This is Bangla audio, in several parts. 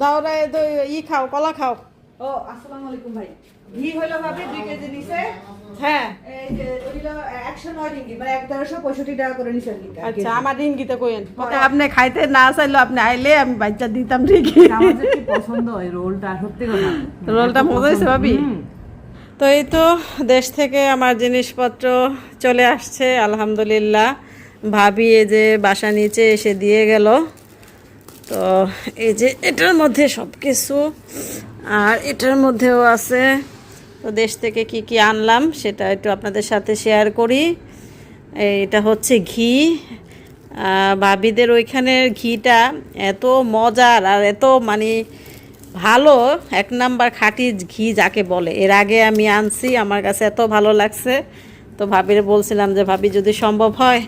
দাও রে ই খাও কলা খাও। ও আসসালামু আলাইকুম ভাই। ঘি হলো ভাবি দুই কেজি নিছে। হ্যাঁ। এই যে নয় রিঙ্গি মানে টাকা করে আচ্ছা আমার রিঙ্গিতে কইেন আপনি খাইতে না চাইলো আপনি আইলে আমি বাচ্চা দিতাম আমাদের কি পছন্দ হয় রোলটা সত্যি কথা। রোলটা মজা হয়েছে ভাবি? তো এই তো দেশ থেকে আমার জিনিসপত্র চলে আসছে আলহামদুলিল্লাহ। ভাবি এই যে বাসা নিচে এসে দিয়ে গেল। তো এই যে এটার মধ্যে সব কিছু আর এটার মধ্যেও আছে তো দেশ থেকে কি কি আনলাম সেটা একটু আপনাদের সাথে শেয়ার করি। এটা হচ্ছে ঘি। আহ, ভাবিদের ওইখানের ঘিটা এত মজার আর এত মানে ভালো এক নাম্বার খাঁটি ঘি যাকে বলে। এর আগে আমি আনছি আমার কাছে এত ভালো লাগছে। তো ভাবিরে বলছিলাম যে ভাবি যদি সম্ভব হয়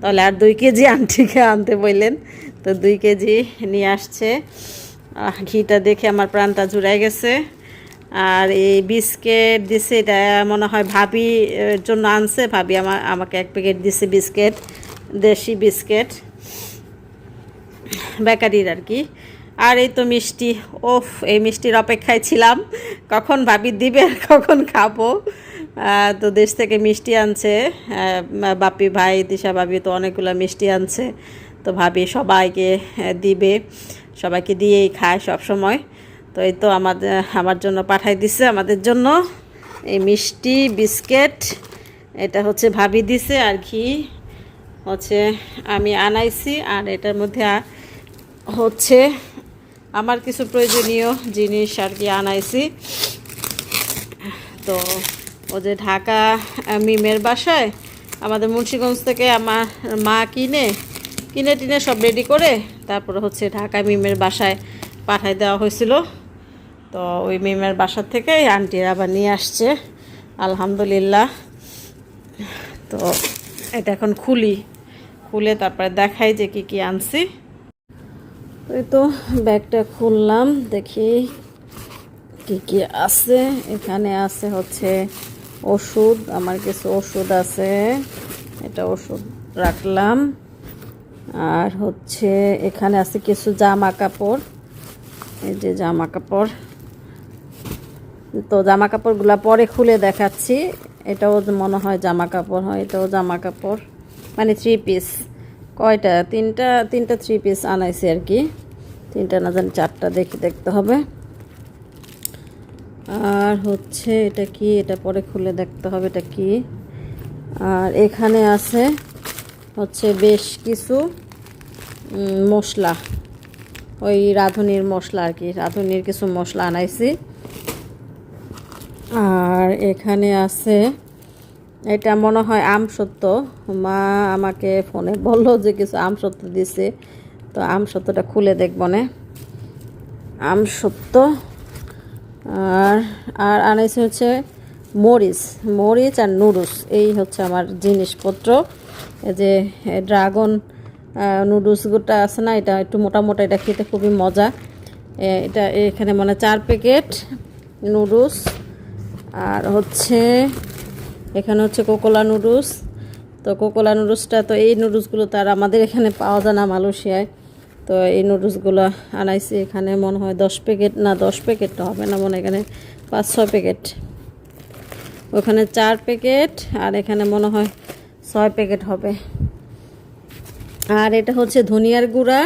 তাহলে আর দুই কেজি আন্টিকে আনতে বললেন। তো দুই কেজি নিয়ে আসছে। ঘিটা দেখে আমার প্রাণটা জুড়াই গেছে। আর এই বিস্কেট দিছে, এটা মনে হয় ভাবি জন্য আনছে। ভাবি আমার আমাকে এক প্যাকেট দিছে বিস্কেট, দেশি বিস্কেট। বেকারির আর কি। আর এই তো মিষ্টি, ওফ, এই মিষ্টির অপেক্ষায় ছিলাম। কখন ভাবি দিবে আর কখন খাব? তো দেশ থেকে মিষ্টি আনছে। বাপি ভাই, দিশা ভাবি তো অনেকগুলো মিষ্টি আনছে। তো ভাবি সবাইকে দিবে। সবাইকে দিয়েই খায় সব সময় তো এই তো আমাদের আমার জন্য পাঠাই দিছে, আমাদের জন্য। এই মিষ্টি, বিস্কেট, এটা হচ্ছে ভাবি দিছে আর ঘি। হচ্ছে আমি আনাইছি আর এটার মধ্যে হচ্ছে আমার কিছু প্রয়োজনীয় জিনিস আর কি আনাইছি। তো ও যে ঢাকা মিমের বাসায়, আমাদের মুন্সিগঞ্জ থেকে আমার মা কিনে কিনে টিনে সব রেডি করে তারপরে হচ্ছে ঢাকা মিমের বাসায় পাঠাই দেওয়া হয়েছিল। তো ওই মিমের বাসার থেকে আন্টিরা আবার নিয়ে আসছে, আলহামদুলিল্লাহ। তো এটা এখন খুলি, খুলে তারপরে দেখাই যে কি কি আনছি। এই তো ব্যাগটা খুললাম, দেখি কি কি আছে। এখানে আছে হচ্ছে ওষুধ, আমার কিছু ওষুধ আছে, এটা ওষুধ রাখলাম। আর হচ্ছে এখানে আছে কিছু জামা কাপড় এই যে জামা কাপড় তো জামা কাপড়গুলা পরে খুলে দেখাচ্ছি। এটাও মনে হয় জামা কাপড় হয়, এটাও জামা কাপড় মানে থ্রি পিস কয়টা? তিনটা তিনটা থ্রি পিস আনাইছি আর কি। তিনটা না জানি চারটা, দেখি, দেখতে হবে। আর হচ্ছে এটা কি? এটা পরে খুলে দেখতে হবে এটা কি। আর এখানে আছে হচ্ছে বেশ কিছু মশলা। ওই রাঁধুনির মশলা আর কি, রাঁধুনির কিছু মশলা আনাইছি। আর এখানে আছে, এটা মনে হয় আম সত্য। মা আমাকে ফোনে বলল যে কিছু আম সত্য দিছে, তো আম সত্যটা খুলে দেখব না। আম সত্য। আর আর আনাইছে হচ্ছে মরিচ মরিচ আর নুডলস, এই হচ্ছে আমার জিনিসপত্র। যে ড্রাগন নুডলসগুলো আছে না, এটা একটু মোটা মোটা এটা খেতে খুবই মজা। এটা এখানে মানে চার প্যাকেট নুডলস আর হচ্ছে, এখানে হচ্ছে কোকোলা নুডলস তো কোকোলা নুডলসটা তো এই নুডলসগুলো তো আর আমাদের এখানে পাওয়া যায় না মালয়েশিয়ায়। তো এই নুডলসগুলো আনাইছি এখানে, মনে হয় দশ প্যাকেট না, দশ প্যাকেটটা হবে না, মনে এখানে পাঁচ, ছয় প্যাকেট ওখানে চার প্যাকেট আর এখানে মনে হয় ছয় প্যাকেট হবে। আর এটা হচ্ছে ধনিয়ার গুঁড়া,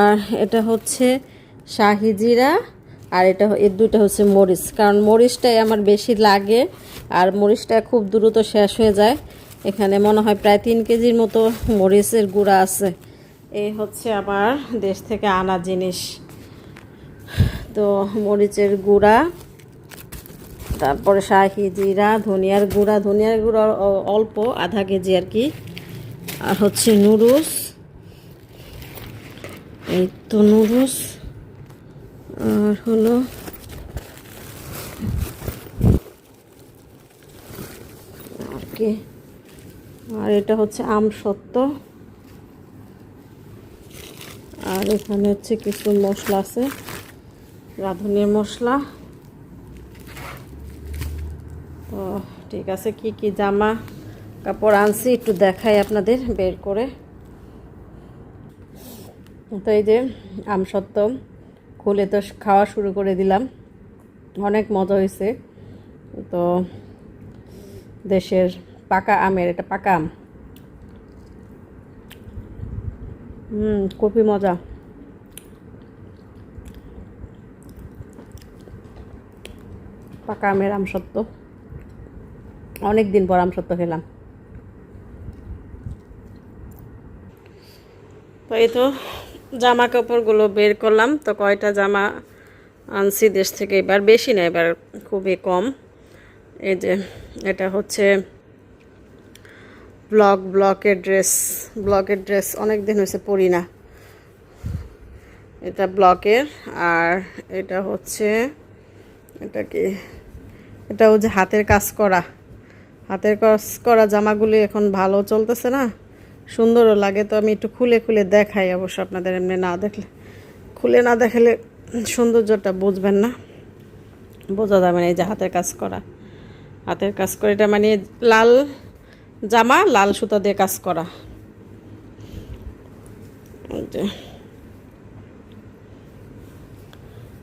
আর এটা হচ্ছে শাহি জিরা, আর এটা এর দুটো হচ্ছে মরিচ। কারণ মরিচটাই আমার বেশি লাগে, আর মরিচটা খুব দ্রুত শেষ হয়ে যায়। এখানে মনে হয় প্রায় তিন কেজির মতো মরিচের গুঁড়া আছে। এই হচ্ছে আমার দেশ থেকে আনা জিনিস। তো মরিচের গুঁড়া। তারপরে শাহি জিরা ধনিয়ার গুঁড়া ধনিয়ার গুঁড়া অল্প, আধা কেজি আর কি। আর হচ্ছে নুডলস। এই তো নুডলস। আর হলো আর এটা হচ্ছে আম সত্য আর এখানে হচ্ছে কিছু মশলা আছে। রাঁধুনির মশলা। তো ঠিক আছে, কি কি জামা কাপড় আনছি একটু দেখাই আপনাদের, বের করে। তো এই যে আম সত্ত্ব খুলে তো খাওয়া শুরু করে দিলাম। অনেক মজা হয়েছে। তো দেশের পাকা আমের, এটা পাকা আম। হুম, খুবই মজা। পাকা আমের আম সত্ত্ব অনেক দিন পর আম সত্ত্ব খেলাম। তো এই তো জামা কাপড়গুলো বের করলাম। তো কয়টা জামা আনছি দেশ থেকে এবার বেশি না, এবার খুবই কম। এই যে এটা হচ্ছে ব্লক ব্লকের ড্রেস ব্লকের ড্রেস অনেক দিন হয়েছে পরি না এটা ব্লকের আর এটা হচ্ছে, এটা কি? এটা হচ্ছে হাতের কাজ করা। হাতের কাজ করা জামাগুলি এখন ভালো চলতেছে না। সুন্দরও লাগে, তো আমি একটু খুলে খুলে দেখাই অবশ্য আপনাদের এমনি না দেখলে। খুলে না দেখালে সৌন্দর্যটা বুঝবেন না। বোঝা যাবে না এই যে হাতের কাজ করা। হাতের কাজ করে, এটা মানে লাল জামা, লাল সুতা দিয়ে কাজ করা।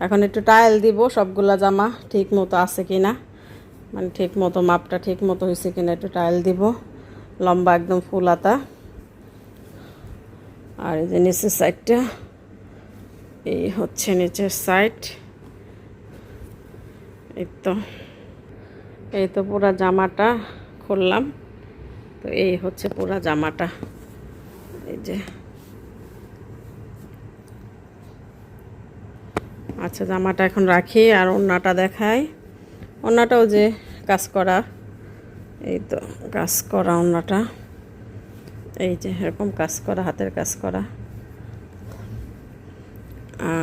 এখন একটু টাইল দিব, সবগুলা জামা ঠিক মতো আছে কি না মানে ঠিক মতো মাপটা ঠিক মতো হয়েছে কিনা একটু টাইল দিব। লম্বা একদম ফুল আতা। আর এই যে নিচের সাইডটা এই হচ্ছে নিচের সাইড এই তো এই তো পুরা জামাটা খুললাম। তো এই হচ্ছে পুরা জামাটা। এই যে। আচ্ছা জামাটা এখন রাখি আর ওড়নাটা দেখাই। ওড়নাটাও যে কাজ করা, এই তো কাজ করা ওড়নাটা এই যে এরকম কাজ করা, হাতের কাজ করা।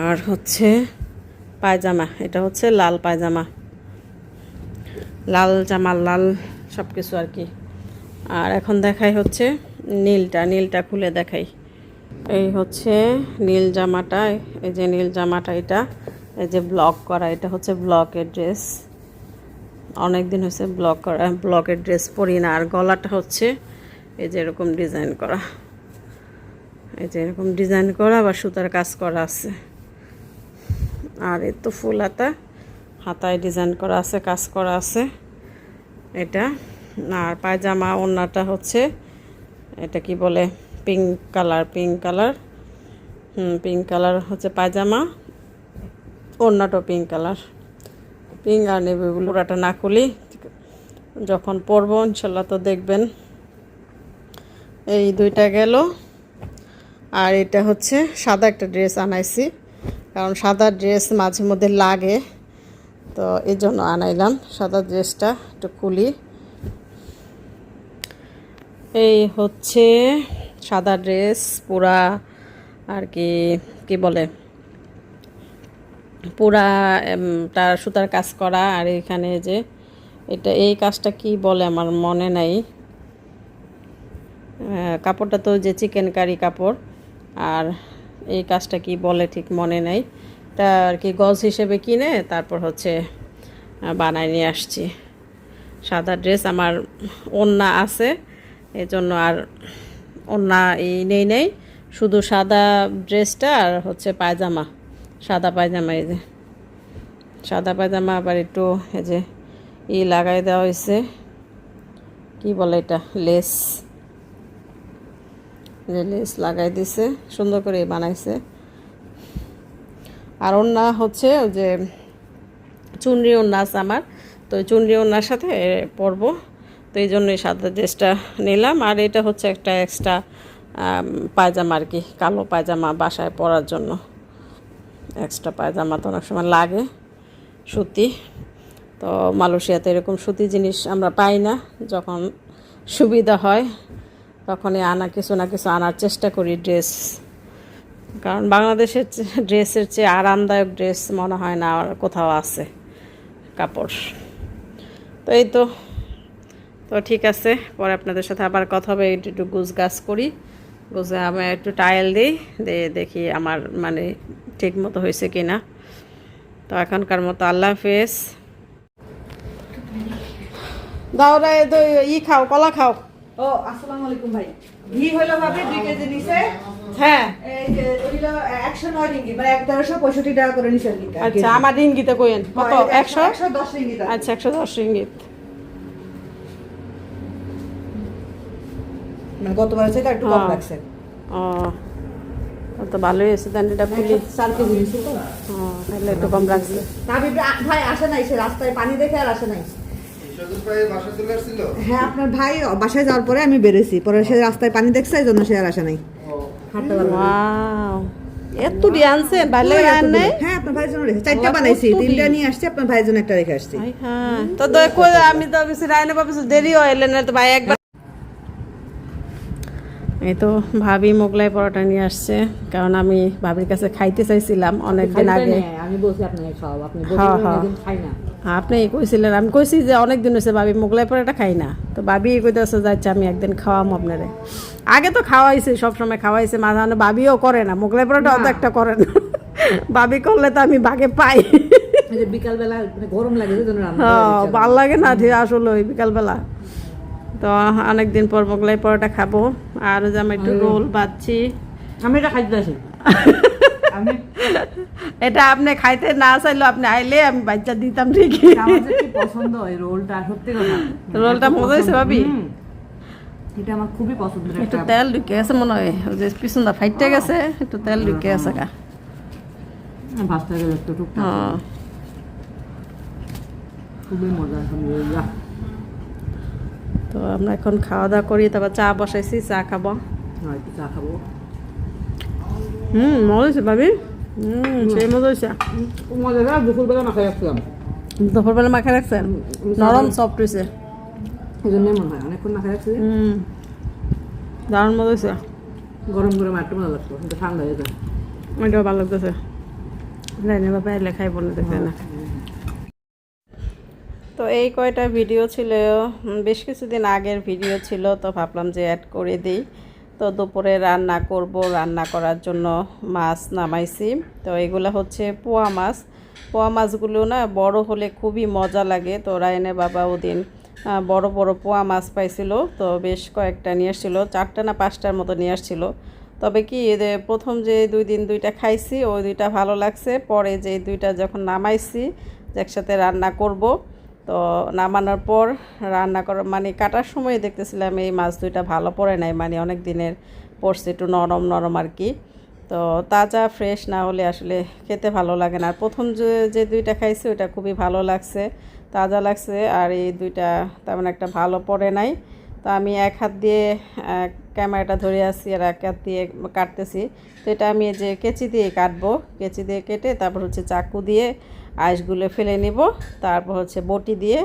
আর হচ্ছে পায়জামা, এটা হচ্ছে লাল পায়জামা। লাল জামা, লাল সব কিছু আর কি। আর এখন দেখাই হচ্ছে নীলটা নীলটা খুলে দেখাই। এই হচ্ছে নীল জামাটা এই যে নীল জামাটা এটা, এই যে ব্লক করা, এটা হচ্ছে ব্লকের ড্রেস। অনেক দিন হয়েছে ব্লক করা ব্লকের ড্রেস পরি না, আর গলাটা হচ্ছে এই যে এরকম ডিজাইন করা। এই যে এরকম ডিজাইন করা বা সুতার কাজ করা আছে। আর এই তো ফুল হাতা, হাতায় ডিজাইন করা আছে, কাজ করা আছে। এটা, আর পায়জামা ওড়নাটা হচ্ছে, এটা কি বলে পিঙ্ক কালার পিঙ্ক কালার হুম পিঙ্ক কালার হচ্ছে পায়জামা ওড়নাটাও পিঙ্ক কালার পিঙ্ক আর পুরাটা না খুলি যখন পরবো, ইনশাল্লাহ তো দেখবেন। এই দুইটা গেল। আর এটা হচ্ছে সাদা একটা ড্রেস আনাইছি, কারণ সাদা ড্রেস মাঝে মধ্যে লাগে। তো এই জন্য আনাইলাম সাদা ড্রেসটা, একটু খুলি এই হচ্ছে সাদা ড্রেস, পুরা আর কি কি বলে? পুরা তার সুতার কাজ করা আর এখানে যে এটা, এই কাজটা কি বলে আমার মনে নাই। কাপড়টা তো যে চিকেন কারি কাপড়, আর এই কাজটা কি বলে ঠিক মনে নাই। এটা আর কি গজ হিসেবে কিনে, তারপর হচ্ছে বানায় নিয়ে আসছি। সাদা ড্রেস আমার ওন্না আছে এই জন্য আর ওন্না এই নেই নেই। শুধু সাদা ড্রেসটা আর হচ্ছে পায়জামা। সাদা পায়জামা এই যে। সাদা পায়জামা আবার একটু এই যে ই লাগাই দেওয়া হয়েছে কি বলে এটা? লেস। যে লেস লাগাই দিছে, সুন্দর করে বানাইছে। আর ওন্না হচ্ছে যে চুনরি আছে আমার। তো চুনরি ওন্নার সাথে পরবো। তো এই জন্যই সাদা ড্রেসটা নিলাম। আর এটা হচ্ছে একটা এক্সট্রা পায়জামা আর কি, কালো পায়জামা বাসায় পরার জন্য। এক্সট্রা পায়জামা তো অনেক সময় লাগে সুতি। তো মালয়েশিয়াতে এরকম সুতি জিনিস আমরা পাই না। যখন সুবিধা হয়, তখনই আনা, কিছু না কিছু আনার চেষ্টা করি ড্রেস। কারণ বাংলাদেশের ড্রেসের চেয়ে আরামদায়ক ড্রেস মনে হয় না আর কোথাও আছে, কাপড়। তো এই তো তো ঠিক আছে, পরে আপনাদের সাথে আবার কথা হবে, একটু একটু গুছ গাছ করি। গুছে আমি একটু টাইল দিই দিয়ে দেখি আমার মানে ঠিক মতো হয়েছে কি না তো এখনকার মতো আল্লাহ হাফেজ। ই খাও কলা খাও। ও আসসালামু আলাইকুম ভাই। ঘি হলো ভাবে দুই কেজি নিছে। হ্যাঁ। এই যে মানে টাকা করে আচ্ছা আমার রিঙ্গিতে কইেন কত? একশো? একশো দশ রিঙ্গিত আচ্ছা একশো দশ রিঙ্গিত। মানে গতবার আছে একটু কম হ্যাঁ। রাখছে ও তো ভালোই হয়েছে দেন এটা খুলি। চার কেজি নিয়েছি তো। ও তাহলে একটু কম রাখছে ভাবি ভাই আসে নাই সে রাস্তায় পানি দেখে আর আসে নাই। হ্যাঁ আপনার ভাই বাসায় যাওয়ার পরে আমি বেরোছি পরে সে রাস্তায় পানি দেখছে এই জন্য সে আর আসে নাই। হাঁটতে পারব না। এত ডি আনছেন ভালো ওই আন এতগুলো। নাই? হ্যাঁ আপনার ভাইয়ের জন্য রেখে চারটা বানাইছি? তিনটা নিয়ে আসছি আপনার ভাইয়ের জন্য একটা রেখে আসছি। হ্যাঁ তো আমি তো কিছু রায়না বাবু দেরি হইলে না তো ভাই একবার এই তো ভাবি মোগলাই পরোটা নিয়ে আসছে কারণ আমি ভাবির কাছে খাইতে চাইছিলাম অনেকদিন আগে। আমি বলছি আপনি হ্যাঁ, হ্যাঁ। খাই না। আপনি কইছিলেন আমি কইছি যে অনেক দিন হয়েছে ভাবি মোগলাই পরোটা খাই না। তো ভাবি কইতেছে যাচ্ছে আমি একদিন খাওয়াম আপনারে। আগে তো খাওয়াইছে সবসময় খাওয়াইছে মাঝে মাঝে ভাবিও করে না মোগলাই পরোটা অত একটা করে না। ভাবি করলে তো আমি ভাগে পাই। বিকালবেলা মানে গরম লাগে হ্যাঁ ভালো লাগে না আসলে ওই বিকালবেলা। তো অনেকদিন পর মোগলাই পরোটা খাব। আর যে আমি একটু রোল বাচ্ছি আমি এটা খাইতে আসি। এটা আপনি খাইতে না চাইলেও আপনি আইলে আমি বাচ্চা দিতাম ঠিকই। পছন্দ এই রোলটা সত্যি কথা। রোলটা মজা হয়েছে ভাবি। এটা আমার খুবই পছন্দের একটু তেল ঢুকে আছে মনে হয়। যে পিছনটা ফাইটে গেছে। একটু তেল ঢুকে গেছে গা। ভাজতে গেলে একটু টুকটাক। হ্যাঁ। খুবই মজা আলহামদুলিল্লাহ তো আমরা এখন খাওয়া দাওয়া করি তারপর চা বসাইছি চা খাব। হ্যাঁ একটু চা খাব। হুম মজা হয়েছে ভাবি? হুম সেই মজা হয়েছে। খুব মজা লাগে দুপুরবেলা মাথায় রাখছিলাম। দুপুরবেলা মাখা রাখছেন? নরম সফট হয়েছে। এই জন্যই মনে হয় অনেকক্ষণ মাথায় রাখছি। হুম দারুণ মজা হয়েছে। গরম গরম একটু মজা লাগতো ঠান্ডা হয়ে যায়। ওইটাও ভালো লাগতেছে। জানি বাবা এলে খাইব না দেখবে না। তো এই কয়টা ভিডিও ছিল বেশ কিছুদিন আগের ভিডিও ছিল, তো ভাবলাম যে অ্যাড করে দিই। তো দুপুরে রান্না করব, রান্না করার জন্য মাছ নামাইছি। তো এগুলো হচ্ছে পোয়া মাছ। পোয়া মাছগুলো না বড় হলে খুবই মজা লাগে। তো রায়নে বাবা ওদিন বড় বড় পোয়া মাছ পাইছিল, তো বেশ কয়েকটা নিয়ে আসছিল। চারটা না পাঁচটার মতো নিয়ে আসছিল। তবে কি প্রথম যে দুই দিন দুইটা খাইছি, ওই দুইটা ভালো লাগছে। পরে যে দুইটা যখন নামাইছি একসাথে রান্না করব তো নামানোর পর রান্না করার মানে কাটার সময় দেখতেছিলাম এই মাছ দুইটা ভালো পড়ে নাই মানে অনেক দিনের পড়ছে একটু নরম নরম আর কি। তো তাজা, ফ্রেশ না হলে আসলে খেতে ভালো লাগে না। আর প্রথম যে যে দুইটা খাইছি ওইটা খুবই ভালো লাগছে, তাজা লাগছে আর এই দুইটা তেমন একটা ভালো পড়ে নাই। তো আমি এক হাত দিয়ে ক্যামেরাটা ধরে আছি আর এক হাত দিয়ে কাটতেছি। তো এটা আমি যে কেচি দিয়ে কাটবো, কেচি দিয়ে কেটে তারপর হচ্ছে চাকু দিয়ে আইসগুলো ফেলে নিব। তারপর হচ্ছে বটি দিয়ে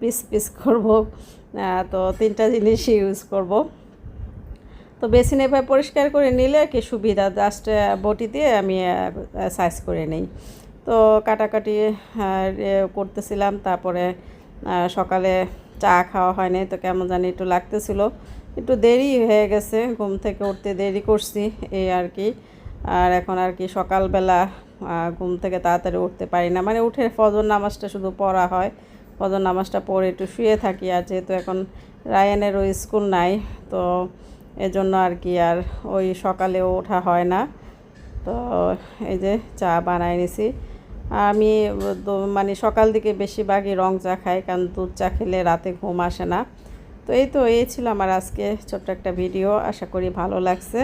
পিস পিস করব। তো তিনটা জিনিসই ইউজ করব। তো বেসিন এভাবে পরিষ্কার করে নিলে কি সুবিধা? জাস্ট বটি দিয়ে আমি সাইজ করে নেই। তো কাটাকাটি করতেছিলাম। তারপরে সকালে চা খাওয়া হয়নি তো কেমন জানি একটু লাগতেছিল। একটু দেরি হয়ে গেছে, ঘুম থেকে উঠতে দেরি করছি, এই আর কি। আর এখন আর কি সকালবেলা ঘুম থেকে তাড়াতাড়ি উঠতে পারি না। মানে উঠে ফজর নামাজটা শুধু পড়া হয়। ফজর নামাজটা পড়ে একটু শুয়ে থাকি আর যেহেতু এখন রায়ানেরও স্কুল নাই, তো এজন্য আর কি আর ওই সকালেও ওঠা হয় না। তো এই যে চা বানায় নিছি। আমি মানে সকাল দিকে বেশিরভাগই রং চা খাই, কারণ দুধ চা খেলে রাতে ঘুম আসে না। তো এই তো, এই ছিল আমার আজকে ছোট্ট একটা ভিডিও। আশা করি ভালো লাগছে।